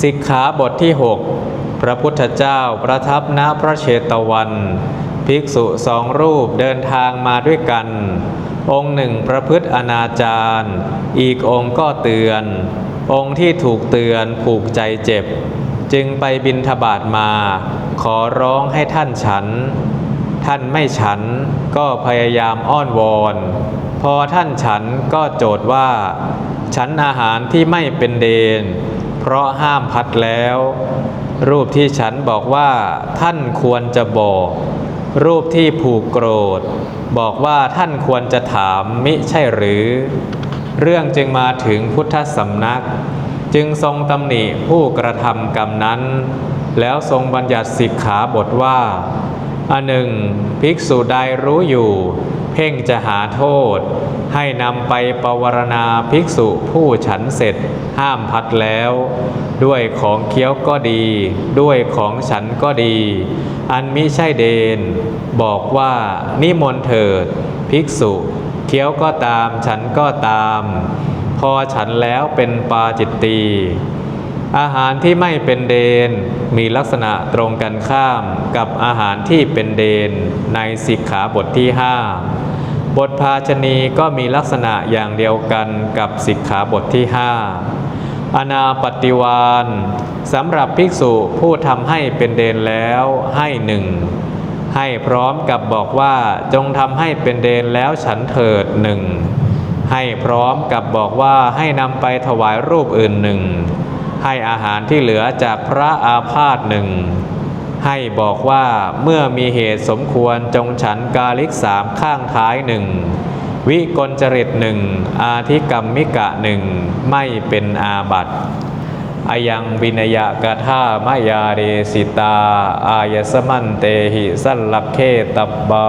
สิกขาบทที่ 6 พระพุทธเจ้าประทับณพระเชตวัน ภิกษุสองรูปเดินทางมาด้วยกัน องค์หนึ่งประพฤติอนาจารอีกองค์ก็เตือน องค์ที่ถูกเตือนผูกใจเจ็บ จึงไปบินทบาทมา ขอร้องให้ท่านฉัน ท่านไม่ฉันก็พยายามอ้อนวอน พอท่านฉันก็โจทย์ว่า ฉันอาหารที่ไม่เป็นเดน เพราะห้ามพัดแล้ว รูปที่ฉันบอกว่าท่านควรจะบอก รูปที่ผูกโกรธ บอกว่าท่านควรจะถามมิใช่หรือ เรื่องจึงมาถึงพุทธสำนัก จึงทรงตำหนิผู้กระทำกรรมนั้น แล้วทรงบัญญัติสิกขาบทว่า อันหนึ่ง ภิกษุใดรู้อยู่ เพ่งจะหาโทษ ให้นำไปปวารณาภิกษุผู้ฉันเสร็จห้ามพัดแล้ว ด้วยของเคี้ยวก็ดี ด้วยของฉันก็ดี อันมิใช่เดน บอกว่านิมนต์เถิด ภิกษุเคี้ยวก็ตามฉันก็ตาม พอฉันแล้วเป็นปาจิตตี อาหารที่ไม่เป็นเดน มีลักษณะตรงกันข้ามกับอาหารที่เป็นเดนในสิกขาบทที่ 5 บทภาชณีก็มีลักษณะอย่างเดียวกันกับสิกขาบทที่ 5 อนาปฏิวานสำหรับภิกษุผู้ทำให้เป็นเดนแล้วให้หนึ่งให้พร้อมกับบอกว่าจงทำให้เป็นเดนแล้วฉันเถิดหนึ่งให้พร้อมกับบอกว่าให้นำไปถวายรูปอื่นหนึ่ง ให้อาหารที่เหลือจากพระอาพาธหนึ่งให้บอกว่าเมื่อมีเหตุสมควรจงฉันกาลิกสามข้างท้ายหนึ่งวิกลจริตหนึ่งอาธิกรรมมิกะหนึ่งไม่เป็นอาบัติอายังวินยกทามายาเรสิตา อายสมันเตหิสัลลักเคตับบา